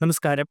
നമസ്കാരം.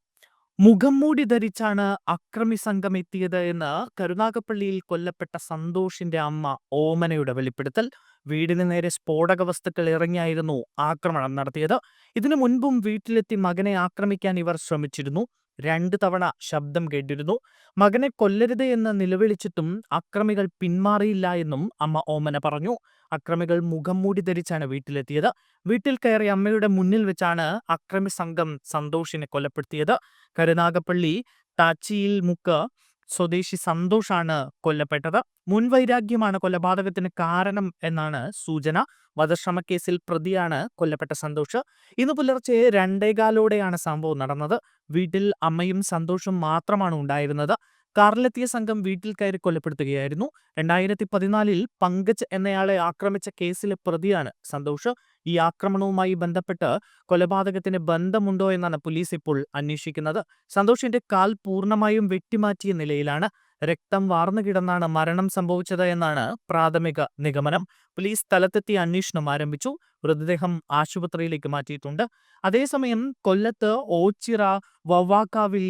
മുഖം മൂടി ധരിച്ചാണ് അക്രമി സംഘം എത്തിയത് എന്ന് കരുനാഗപ്പള്ളിയിൽ കൊല്ലപ്പെട്ട സന്തോഷിന്റെ അമ്മ ഓമനയുടെ വെളിപ്പെടുത്തൽ. വീടിന് നേരെ സ്ഫോടക വസ്തുക്കൾ ഇറങ്ങിയായിരുന്നു ആക്രമണം നടത്തിയത്. ഇതിനു മുൻപും വീട്ടിലെത്തി മകനെ ആക്രമിക്കാൻ ഇവർ ശ്രമിച്ചിരുന്നു. രണ്ട് തവണ ശബ്ദം കേട്ടിരുന്നു. മകനെ കൊല്ലരുത് എന്ന് നിലവിളിച്ചിട്ടും അക്രമികൾ പിന്മാറിയില്ല എന്നും അമ്മ ഓമന പറഞ്ഞു. അക്രമികൾ മുഖം മൂടി ധരിച്ചാണ് വീട്ടിലെത്തിയത്. വീട്ടിൽ കയറി അമ്മയുടെ മുന്നിൽ വെച്ചാണ് അക്രമി സംഘം സന്തോഷിനെ കൊലപ്പെടുത്തിയത്. കരുനാഗപ്പള്ളി താച്ചിയിൽ മുക്ക് സ്വദേശി സന്തോഷാണ് കൊല്ലപ്പെട്ടത്. മുൻവൈരാഗ്യമാണ് കൊലപാതകത്തിന് കാരണം എന്നാണ് സൂചന. വധശ്രമക്കേസിൽ പ്രതിയാണ് കൊല്ലപ്പെട്ട സന്തോഷ്. ഇന്ന് പുലർച്ചെ രണ്ടേകാലോടെയാണ് സംഭവം നടന്നത്. വീട്ടിൽ അമ്മയും സന്തോഷും മാത്രമാണ് ഉണ്ടായിരുന്നത്. കാറിലെത്തിയ സംഘം വീട്ടിൽ കയറി കൊലപ്പെടുത്തുകയായിരുന്നു. രണ്ടായിരത്തി പതിനാലിൽ പങ്കജ് എന്നയാളെ ആക്രമിച്ച കേസിലെ പ്രതിയാണ് സന്തോഷ്. ഈ ആക്രമണവുമായി ബന്ധപ്പെട്ട് കൊലപാതകത്തിന് ബന്ധമുണ്ടോ എന്നാണ് പോലീസ് ഇപ്പോൾ അന്വേഷിക്കുന്നത്. സന്തോഷിന്റെ കാൽ പൂർണമായും വെട്ടിമാറ്റിയ നിലയിലാണ്. രക്തം വാർന്നു കിടന്നാണ് മരണം സംഭവിച്ചത് എന്നാണ് പ്രാഥമിക നിഗമനം. പോലീസ് സ്ഥലത്തെത്തി അന്വേഷണം ആരംഭിച്ചു. മൃതദേഹം ആശുപത്രിയിലേക്ക് മാറ്റിയിട്ടുണ്ട്. അതേസമയം കൊല്ലത്ത് ഓച്ചിറ വവ്വാക്കാവിൽ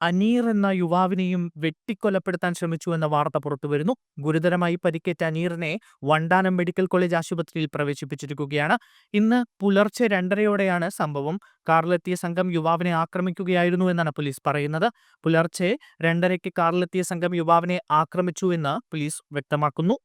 അനീർ എന്ന യുവാവിനെയും വെട്ടിക്കൊലപ്പെടുത്താൻ ശ്രമിച്ചു എന്ന വാർത്ത പുറത്തുവരുന്നു ഗുരുതരമായി പരിക്കേറ്റ അനീറിനെ വണ്ടാനം മെഡിക്കൽ കോളേജ് ആശുപത്രിയിൽ പ്രവേശിപ്പിച്ചിരിക്കുകയാണ്. ഇന്ന് പുലർച്ചെ രണ്ടരയോടെയാണ് സംഭവം. കാറിലെത്തിയ സംഘം യുവാവിനെ ആക്രമിക്കുകയായിരുന്നു എന്നാണ് പോലീസ് പറയുന്നത്. പുലർച്ചെ രണ്ടരയ്ക്ക് കാറിലെത്തിയ സംഘം യുവാവിനെ ആക്രമിച്ചു എന്ന് പോലീസ് വ്യക്തമാക്കുന്നു.